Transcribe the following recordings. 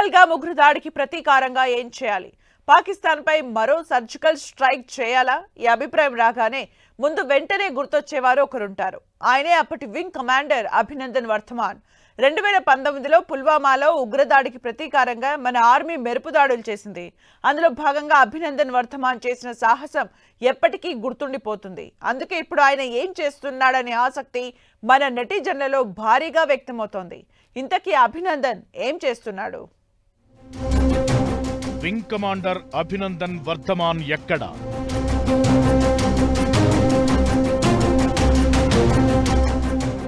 పెహల్గా ముగ్గురు దాడికి ప్రతీకారంగా ఏం చేయాలి? పాకిస్తాన్పై మరో సర్జికల్ స్ట్రైక్ చేయాలా? ఈ అభిప్రాయం రాగానే ముందు వెంటనే గుర్తొచ్చేవారు ఒకరుంటారు. ఆయనే అప్పటి వింగ్ కమాండర్ అభినందన్ వర్ధమాన్. రెండు వేల పంతొమ్మిదిలో పుల్వామాలో ఉగ్రదాడికి ప్రతీకారంగా మన ఆర్మీ మెరుపు దాడులు చేసింది. అందులో భాగంగా అభినందన్ వర్ధమాన్ చేసిన సాహసం ఎప్పటికీ గుర్తుండిపోతుంది. అందుకే ఇప్పుడు ఆయన ఏం చేస్తున్నాడనే ఆసక్తి మన నెటిజన్లలో భారీగా వ్యక్తమవుతోంది. ఇంతకీ అభినందన్ ఏం చేస్తున్నాడు? వింగ్ కమాండర్ అభినందన్ వర్ధమాన్ ఎక్కడ?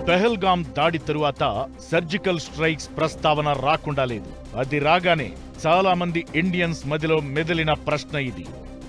పెహల్గాం దాడి తరువాత సర్జికల్ స్ట్రైక్స్ ప్రస్తావన రాకుండా లేదు. అది రాగానే చాలా మంది ఇండియన్స్ మదిలో మెదిలిన ప్రశ్న ఇది.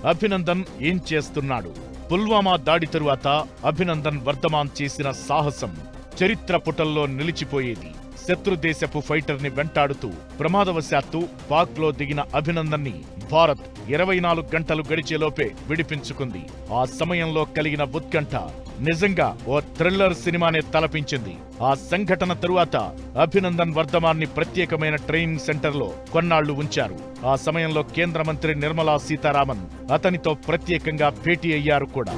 అభినందన్ ఏం చేస్తున్నాడు? పుల్వామా దాడి తరువాత అభినందన్ వర్ధమాన్ చేసిన సాహసం చరిత్ర పుటల్లో నిలిచిపోయేది. శత్రు దేశపు ఫైటర్ని వెంటాడుతూ ప్రమాదవశాత్తు పాక్లో దిగిన అభినందన్ని భారత్ ఇరవై నాలుగు గంటలు గడిచేలోపే విడిపించుకుంది. ఆ సమయంలో కలిగిన ఉత్కంఠ నిజంగా ఓ థ్రిల్లర్ సినిమానే తలపించింది. ఆ సంఘటన తరువాత అభినందన్ వర్ధమాన్ని ప్రత్యేకమైన ట్రైనింగ్ సెంటర్లో కొన్నాళ్ళు ఉంచారు. ఆ సమయంలో కేంద్ర మంత్రి నిర్మలా సీతారామన్ అతనితో ప్రత్యేకంగా భేటీ అయ్యారు కూడా.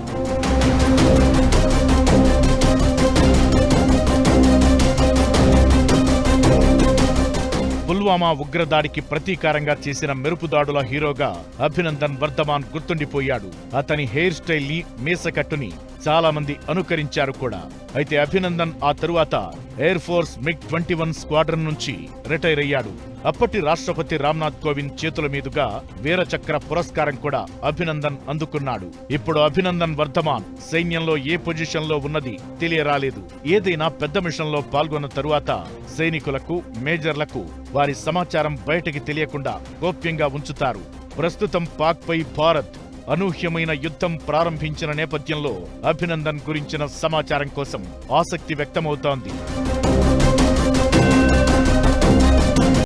పుల్వామా ఉగ్రదాడికి ప్రతీకారంగా చేసిన మెరుపుదాడుల హీరోగా అభినందన్ వర్ధమాన్ గుర్తుండిపోయాడు. అతని హెయిర్ స్టైల్ని మీసకట్టుని చాలా మంది అనుకరించారు కూడా. అయితే అభినందన్ ఆ తరువాత air force MiG twenty one squadron నుంచి రిటైర్ అయ్యాడు. అప్పటి రాష్ట్రపతి రామ్నాథ్ కోవింద్ చేతుల మీదుగా వీరచక్ర పురస్కారం కూడా అభినందన్ అందుకున్నాడు. ఇప్పుడు అభినందన్ వర్ధమాన్ సైన్యంలో ఏ పొజిషన్లో ఉన్నది తెలియరాలేదు. ఏదైనా పెద్ద మిషన్లో పాల్గొన్న తరువాత సైనికులకు మేజర్లకు వారి సమాచారం బయటకి తెలియకుండా గోప్యంగా ఉంచుతారు. ప్రస్తుతం పాక్ పై భారత్ అనూహ్యమైన యుద్ధం ప్రారంభించిన నేపథ్యంలో అభినందన్ గురించిన సమాచారం కోసం ఆసక్తి వ్యక్తమవుతోంది.